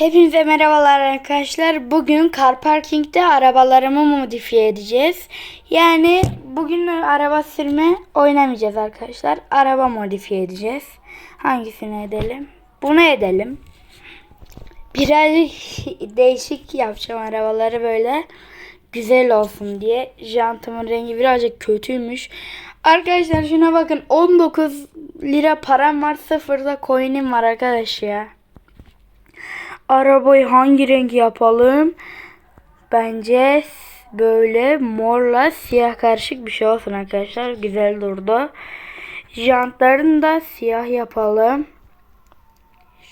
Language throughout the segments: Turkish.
Hepinize merhabalar arkadaşlar. Bugün car parking'de arabalarımı modifiye edeceğiz. Yani bugün araba sürme oynamayacağız arkadaşlar. Araba modifiye edeceğiz. Hangisini edelim? Bunu edelim. Birazcık değişik yapacağım arabaları böyle güzel olsun diye. Jantımın rengi birazcık kötüymüş. Arkadaşlar şuna bakın 19 lira param var sıfırda coin'im var arkadaş ya. Arabayı hangi renk yapalım? Bence böyle morla siyah karışık bir şey olsun arkadaşlar. Güzel durdu. Jantlarını da siyah yapalım.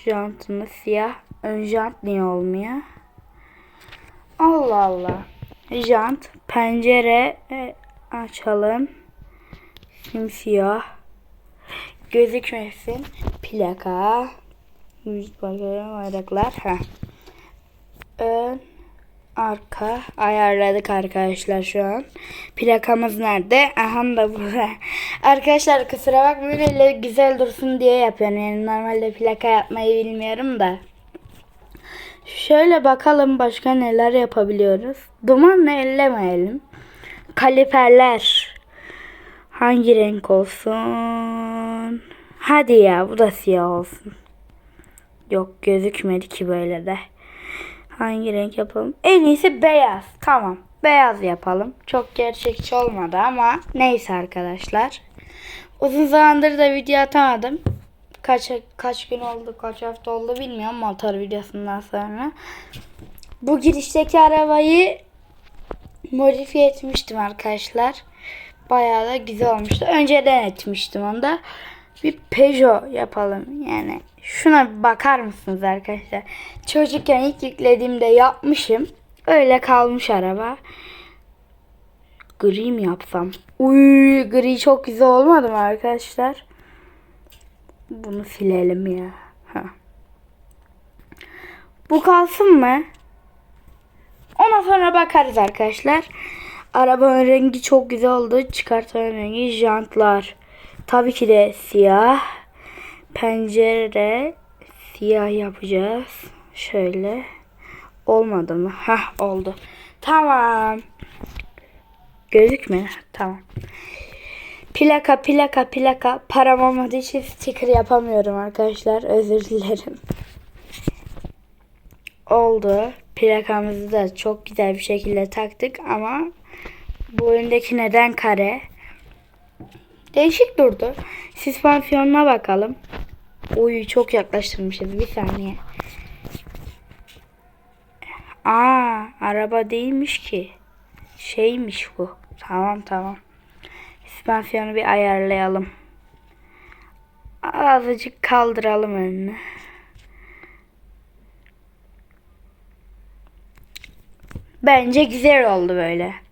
Jantını siyah. Ön jant niye olmuyor? Allah Allah. Jant, pencere e, açalım. Simsiyah. Gözükmesin. Plaka. Müzik bakalım bayraklar. Ha. Ön, arka ayarladık arkadaşlar şu an. Plakamız nerede? Aha da burada. Arkadaşlar kusura bakmayın öyle güzel dursun diye yapıyorum. Yani normalde plaka yapmayı bilmiyorum da. Şöyle bakalım başka neler yapabiliyoruz. Dumanla ellemeyelim. Kaliperler. Hangi renk olsun? Hadi ya bu da siyah olsun. Yok gözükmedi ki böyle de. Hangi renk yapalım? En iyisi beyaz. Tamam. Beyaz yapalım. Çok gerçekçi olmadı ama neyse arkadaşlar. Uzun zamandır da video atamadım. Kaç kaç gün oldu, kaç hafta oldu bilmiyorum motor videosundan sonra. Bu girişteki arabayı modifiye etmiştim arkadaşlar. Bayağı da güzel olmuştu. Önceden etmiştim onu da. Bir Peugeot yapalım yani. Şuna bakar mısınız arkadaşlar? Çocukken ilk yüklediğimde yapmışım. Öyle kalmış araba. Gri mi yapsam? Uy, gri çok güzel olmadı mı arkadaşlar? Bunu silelim ya. Ha. Bu kalsın mı? Ona sonra bakarız arkadaşlar. Arabanın rengi çok güzel oldu. Çıkartan rengi jantlar. Tabii ki de siyah. Pencere siyah yapacağız. Şöyle. Olmadı mı? Hah oldu. Tamam. Gözükmüyor. Tamam. Plaka plaka plaka. Param olmadığı için sticker yapamıyorum arkadaşlar. Özür dilerim. Oldu. Plakamızı da çok güzel bir şekilde taktık ama bu öndeki neden kare? Değişik durdu. Süspansiyonuna bakalım. Uy çok yaklaştırmışız. Bir saniye. Aa araba değilmiş ki. Şeymiş bu. Tamam tamam. Süspansiyonu bir ayarlayalım. Azıcık kaldıralım önünü. Bence güzel oldu böyle.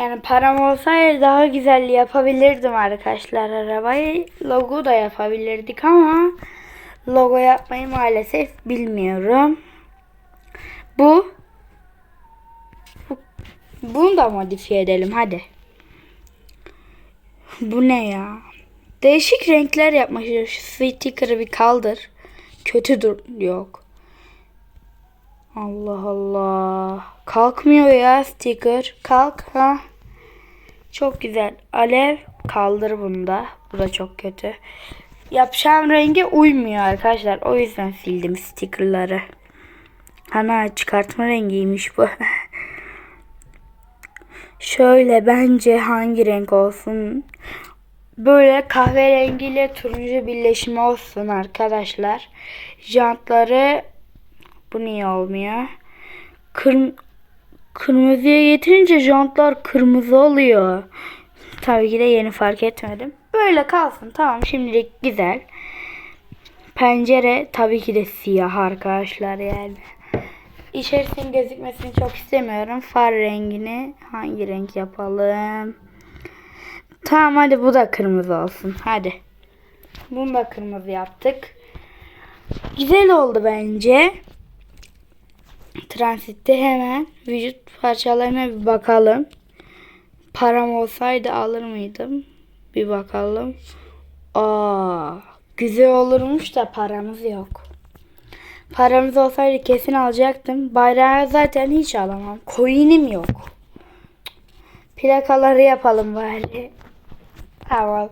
Yani param olsaydı daha güzel yapabilirdim arkadaşlar arabayı. Logo da yapabilirdik ama logo yapmayı maalesef bilmiyorum. Bu, bu bunu da modifiye edelim hadi. Bu ne ya? Değişik renkler yapmışlar. Şu sticker'ı bir kaldır. Kötü dur yok. Allah Allah. Kalkmıyor ya sticker. Kalk ha. Çok güzel. Alev kaldır bunu da. Bu da çok kötü. Yapacağım renge uymuyor arkadaşlar. O yüzden sildim stickerları. Ana çıkartma rengiymiş bu. Şöyle bence hangi renk olsun? Böyle kahverengiyle turuncu birleşimi olsun arkadaşlar. Jantları bu niye olmuyor? Kır, kırmızıya getirince jantlar kırmızı oluyor. Tabii ki de yeni fark etmedim. Böyle kalsın. Tamam şimdilik güzel. Pencere tabii ki de siyah arkadaşlar yani. İçerisinin gözükmesini çok istemiyorum. Far rengini hangi renk yapalım? Tamam hadi bu da kırmızı olsun. Hadi. Bunu da kırmızı yaptık. Güzel oldu bence. Transitte hemen vücut parçalarına bir bakalım. Param olsaydı alır mıydım? Bir bakalım. Aa, güzel olurmuş da paramız yok. Paramız olsaydı kesin alacaktım. Bayrağı zaten hiç alamam. Coin'im yok. Plakaları yapalım bari. Tamam.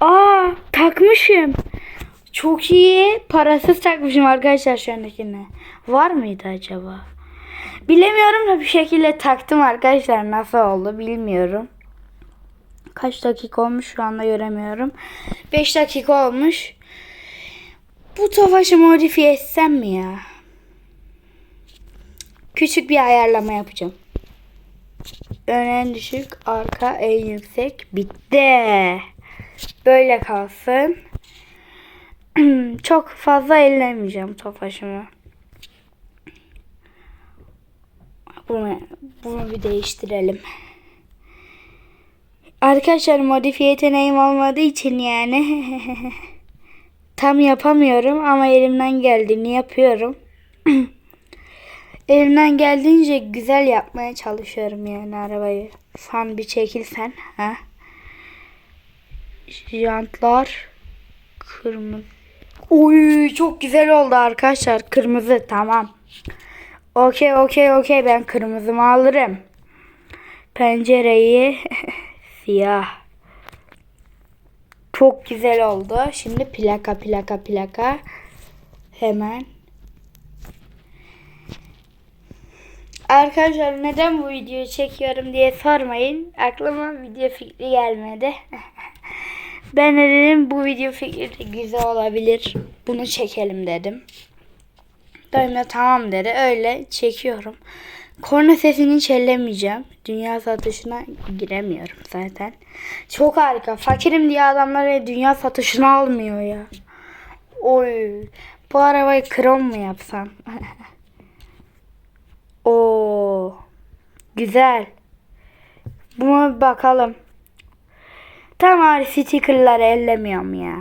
Aa takmışım. Çok iyi. Parasız takmışım arkadaşlar şu andakine. Var mıydı acaba? Bilemiyorum da bir şekilde taktım arkadaşlar. Nasıl oldu bilmiyorum. Kaç dakika olmuş şu anda göremiyorum. 5 dakika olmuş. Bu tofaşı modifiye etsem mi ya? Küçük bir ayarlama yapacağım. Ön en düşük, arka en yüksek. Bitti. Böyle kalsın. Çok fazla ellemeyeceğim tofaşımı. Bunu, bunu bir değiştirelim. Arkadaşlar modifiye yeteneğim olmadığı için yani tam yapamıyorum ama elimden geldiğini yapıyorum. elimden geldiğince güzel yapmaya çalışıyorum yani arabayı. Fan bir çekilsen ha. Jantlar kırmızı. Oy çok güzel oldu arkadaşlar. Kırmızı tamam. Okey okey okey ben kırmızımı alırım. Pencereyi siyah. Çok güzel oldu. Şimdi plaka plaka plaka. Hemen. Arkadaşlar neden bu videoyu çekiyorum diye sormayın. Aklıma video fikri gelmedi. ben de dedim bu video fikri de güzel olabilir. Bunu çekelim dedim. Dayım da tamam dedi. Öyle çekiyorum. Korna sesini hiç ellemeyeceğim. Dünya satışına giremiyorum zaten. Çok harika. Fakirim diye adamlar dünya satışına almıyor ya. Oy. Bu arabayı krom mu yapsam? Oo. Güzel. Buna bir bakalım. Tamam stickerları ellemiyorum ya.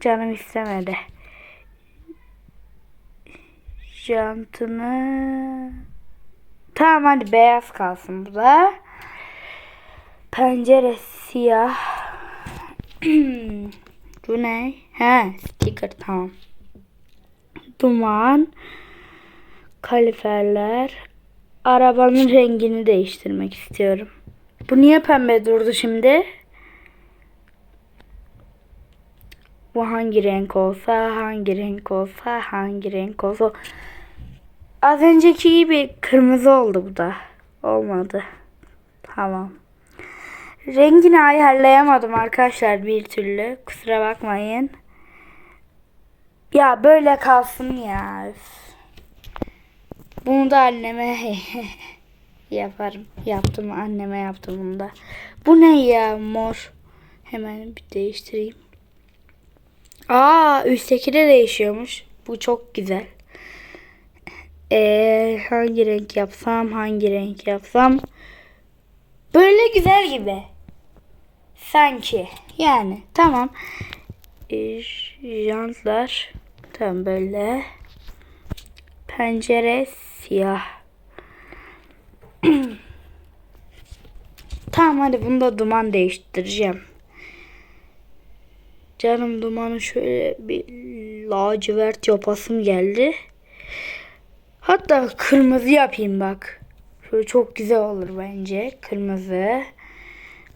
Canım istemedi. Jantını Tamam hadi beyaz kalsın bu da. Pencere siyah. bu ne? He sticker tamam. Duman. Kaliferler. Arabanın rengini değiştirmek istiyorum. Bu niye pembe durdu şimdi? Bu hangi renk olsa, hangi renk olsa, hangi renk olsa. Az önceki gibi kırmızı oldu bu da. Olmadı. Tamam. Rengini ayarlayamadım arkadaşlar bir türlü. Kusura bakmayın. Ya böyle kalsın ya. Bunu da anneme yaparım. Yaptım anneme yaptım bunu da. Bu ne ya mor. Hemen bir değiştireyim. Aa üstteki de değişiyormuş. Bu çok güzel. Ee, hangi renk yapsam, hangi renk yapsam. Böyle güzel gibi. Sanki. Yani tamam. Ee, jantlar. Tamam böyle. Pencere siyah. tamam hadi bunu da duman değiştireceğim. Canım dumanı şöyle bir lacivert yapasım geldi. Hatta kırmızı yapayım bak. Şöyle çok güzel olur bence. Kırmızı.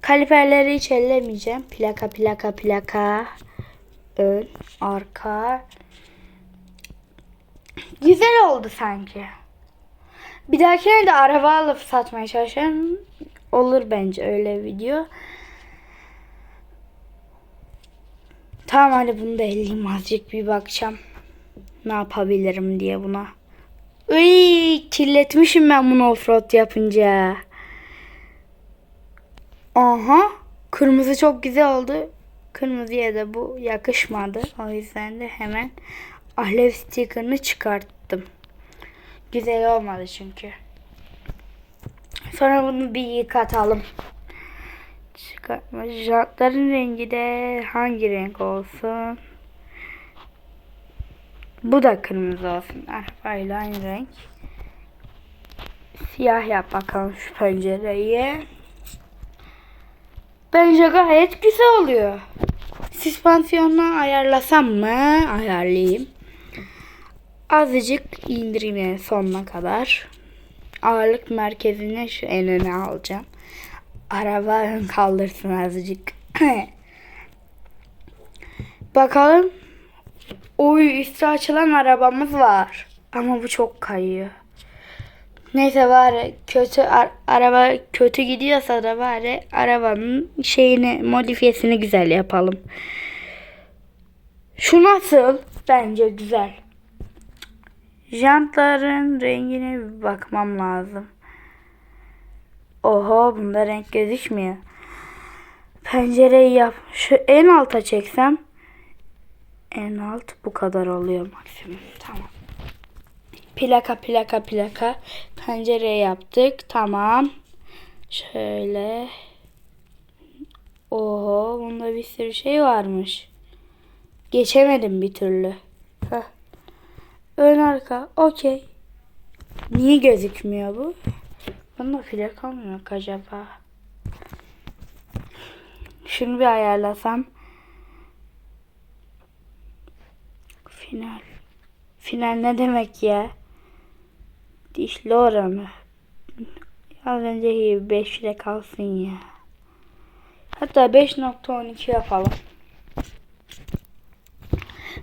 Kaliperleri hiç ellemeyeceğim. Plaka plaka plaka. Ön, arka. Güzel oldu sanki. Bir dahakine de araba alıp satmaya çalışıyorum. Olur bence öyle video. Tamam hadi bunu da elleyeyim azıcık bir bakacağım. Ne yapabilirim diye buna. Iy, kirletmişim ben bunu offroad yapınca. Aha. Kırmızı çok güzel oldu. Kırmızıya da bu yakışmadı. O yüzden de hemen alev sticker'ını çıkarttım. Güzel olmadı çünkü. Sonra bunu bir yıkatalım. Çıkartma. Jantların rengi de hangi renk olsun? Bu da kırmızı olsun. Arabayla aynı renk. Siyah yap bakalım şu pencereyi. Bence gayet güzel oluyor. Süspansiyonunu ayarlasam mı? Ayarlayayım. azıcık indireyim yani sonuna kadar. Ağırlık merkezine şu en öne alacağım. Araba kaldırsın azıcık. Bakalım. Oy üstü açılan arabamız var. Ama bu çok kayıyor. Neyse bari kötü ar- araba kötü gidiyorsa da bari arabanın şeyini modifiyesini güzel yapalım. Şu nasıl? Bence güzel. Jantların rengine bir bakmam lazım. Oho bunda renk gözükmüyor. Pencereyi yap. Şu en alta çeksem. En alt bu kadar oluyor maksimum. Tamam. Plaka plaka plaka. Pencere yaptık. Tamam. Şöyle. Oho bunda bir sürü şey varmış. Geçemedim bir türlü. Heh. Ön arka. Okey. Niye gözükmüyor bu? Bunda plaka mı yok acaba? Şunu bir ayarlasam. Final. Final ne demek ya? Dişli oranı. Az önceki gibi 5 ile kalsın ya. Hatta 5.12 yapalım.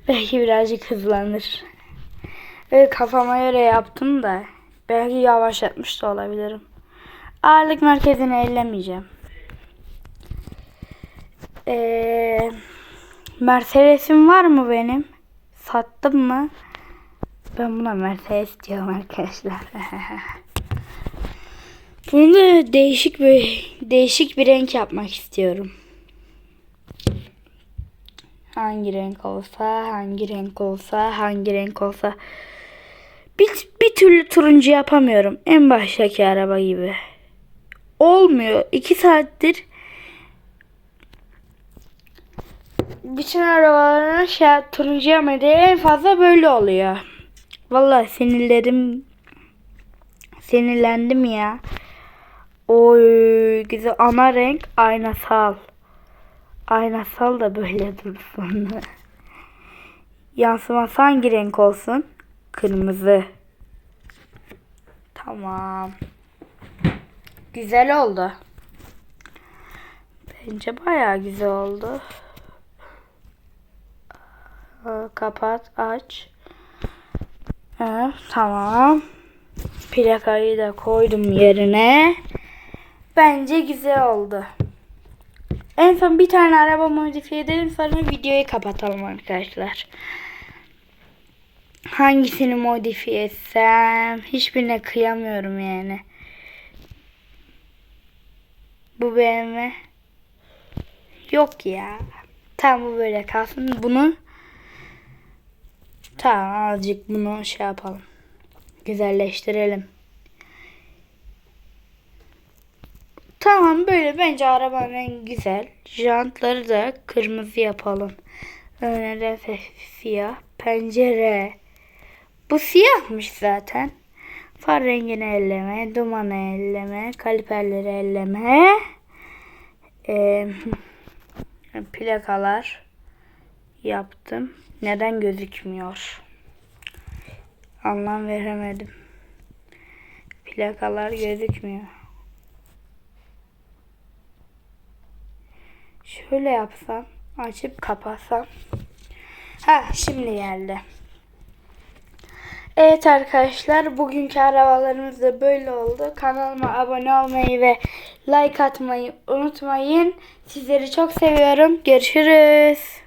Belki birazcık hızlanır. Öyle kafama göre yaptım da belki yavaşlatmış da olabilirim. Ağırlık merkezini ellemeyeceğim. Ee, Mercedes'im var mı benim? Sattım mı? Ben buna Mercedes diyorum arkadaşlar. Bunu değişik bir değişik bir renk yapmak istiyorum. Hangi renk olsa, hangi renk olsa, hangi renk olsa. Bir, bir türlü turuncu yapamıyorum. En baştaki araba gibi. Olmuyor. İki saattir bütün arabaların şey turuncu yapmadığı en fazla böyle oluyor. Vallahi sinirlerim sinirlendim ya. Oy güzel ana renk aynasal. Aynasal da böyle dursun. Yansıması hangi renk olsun? Kırmızı. Tamam. Güzel oldu. Bence bayağı güzel oldu. Aa, Kapat, aç. Evet, tamam. Plakayı da koydum yerine. Bence güzel oldu. En son bir tane araba modifiye edelim sonra videoyu kapatalım arkadaşlar. Hangisini modifiye etsem hiçbirine kıyamıyorum yani. Bu BMW yok ya. Tamam bu böyle kalsın. Bunu tamam azıcık bunu şey yapalım. Güzelleştirelim. Tamam böyle bence arabanın rengi güzel. Jantları da kırmızı yapalım. Öne de siyah. Pencere. Bu siyahmış zaten. Far rengini elleme, dumanı elleme, kaliperleri elleme. Ee, plakalar yaptım. Neden gözükmüyor? Anlam veremedim. Plakalar gözükmüyor. Şöyle yapsam, açıp kapatsam. Ha, şimdi geldi. Evet arkadaşlar, bugünkü arabalarımız da böyle oldu. Kanalıma abone olmayı ve like atmayı unutmayın. Sizleri çok seviyorum. Görüşürüz.